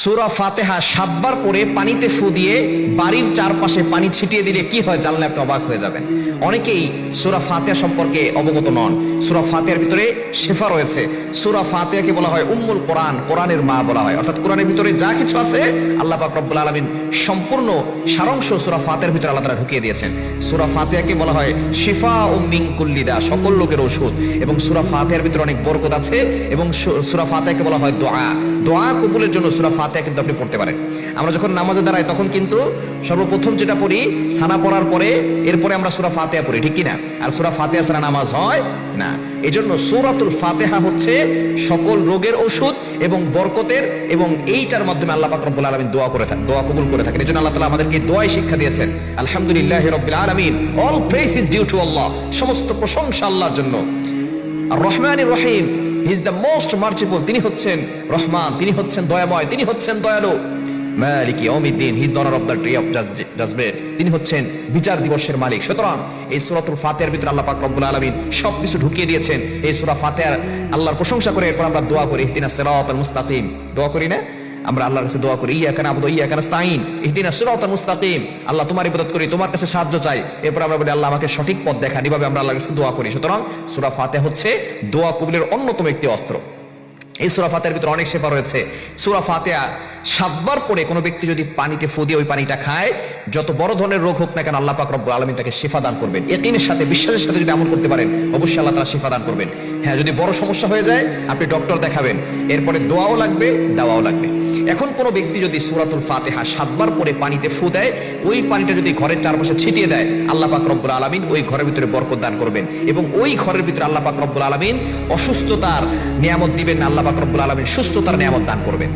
সুরা ফাতেহা সাতবার পরে পানিতে ফু দিয়ে বাড়ির চারপাশে পানি ছিটিয়ে দিলে কি হয় জানলে আপনি অবাক হয়ে যাবেন। অনেকেই সুরা ফাতেহা সম্পর্কে অবগত নন। সুরা ফাতেহার ভিতরে শেফা রয়েছে। সুরা ফাতেহাকে বলা হয় উম্মুল কোরআন, কোরআনের মা বলা হয়। অর্থাৎ কোরআনের ভিতরে যা কিছু আছে আল্লাহ পাক রব্বুল আলামিন সম্পূর্ণ সারাংশ সুরা ফাতেহার ভিতরে আল্লাহ তাআলা ঢুকিয়ে দিয়েছেন। সুরা ফাতেহাকে বলা হয় শিফা মিন কুল্লিদা সকল লোকের ওষুধ। এবং সুরা ফাতেহার ভিতরে অনেক বরকত আছে। এবং সুরা ফাতেহাকে বলা হয় দোয়া। দোয়া কবুলের জন্য সুরা ফাতেহা কিন্তু আপনি পড়তে পারেন। আমরা যখন নামাজে দাঁড়াই, তখন কিন্তু সর্বপ্রথম যেটা পড়ি সানা পড়ার পরে, এরপরে আমরা সুরা ফাতেহা পড়ি, ঠিক কি না? আর সুরা ফাতেহা ছাড়া নামাজ হয় না। এই জন্য সুরাতুল ফাতেহা হচ্ছে সকল রোগের ওষুধ এবং বরকতের এবং এইটার মাধ্যমে আল্লাহ পাক রব্বুল আলামিন দোয়া করে থাকেন দোয়া কবুল করে থাকেন। এই জন্য আল্লাহ তাআলা আমাদেরকে দোয়াই শিক্ষা দিয়েছেন। আলহামদুলিল্লাহ রাব্বিল আলামিন। All praise is due to Allah সমস্ত প্রশংসা আল্লাহর জন্য। আর Rahman Rahim. Is the most merciful তিনি হচ্ছেন রহমান, তিনি হচ্ছেন দয়াময়, তিনি হচ্ছেন দয়ালু। মালিক ইয়াউমিদ্দিন he is the of the tree of judgment তিনি হচ্ছেন বিচার দিবসের মালিক। সুতরাং এই সূরাতুল ফাতিহার ভিতরে আল্লাহ পাক রব্বুল আলামিন সবকিছু ঢুকিয়ে দিয়েছেন। এই সূরা ফাতিহার আল্লাহর প্রশংসা করে এরপর আমরা দোয়া করি। তিনা সিরাতাল মুস্তাকিম। দোয়া করি না? আমরা আল্লাহর কাছে দোয়া করি ইয়া কানা আবুদু ইয়া কানা স্তাইন ইহদিনাস সিরাতাল মুস্তাকিম। আল্লাহ তোমার ইবাদত করি, তোমার কাছে সাহায্য চাই। এরপর আমরা বলি, আল্লাহ আমাকে সঠিক পথ দেখান এভাবে আমরা আল্লাহর কাছে দোয়া করি। সুতরাং সূরা ফাতিহা হচ্ছে দোয়া কবুলের অন্যতম একটি অস্ত্র। এই সুরা ফাতেহার ভিতরে অনেক শেফা রয়েছে। সুরা ফাতেহা সাতবার পরে কোনো ব্যক্তি যদি পানিতে ফু দিয়ে ওই পানিটা খায়, যত বড় ধরনের রোগ হোক না কেন আল্লাহ পাক রব্বুল আলামিন তাকে শিফা দান করবেন। একিনের সাথে, বিশ্বাসের সাথে যদি আমল করতে পারেন, অবশ্যই আল্লাহ তাআলা শিফা দান করবেন। হ্যাঁ যদি বড় সমস্যা হয়ে যায়, আপনি ডক্টর দেখাবেন। এরপরে দোয়াও লাগবে, দাওয়াও লাগবে। এখন কোনো ব্যক্তি যদি সুরাতুল ফাতেহা সাতবার পরে পানিতে ফু দেয়, ওই পানিটা যদি ঘরের চারপাশে ছিটিয়ে দেয়, আল্লাহ পাক রব্বুল আলামিন ওই ঘরের ভিতরে বরকত দান করবেন। এবং ওই ঘরের ভিতরে আল্লাহ পাক রব্বুল আলামিন অসুস্থতার নিয়ামত দিবেন, আল্লাহ পাক রব্বুল আলামিন সুস্থতার নিয়ামত দান করবেন।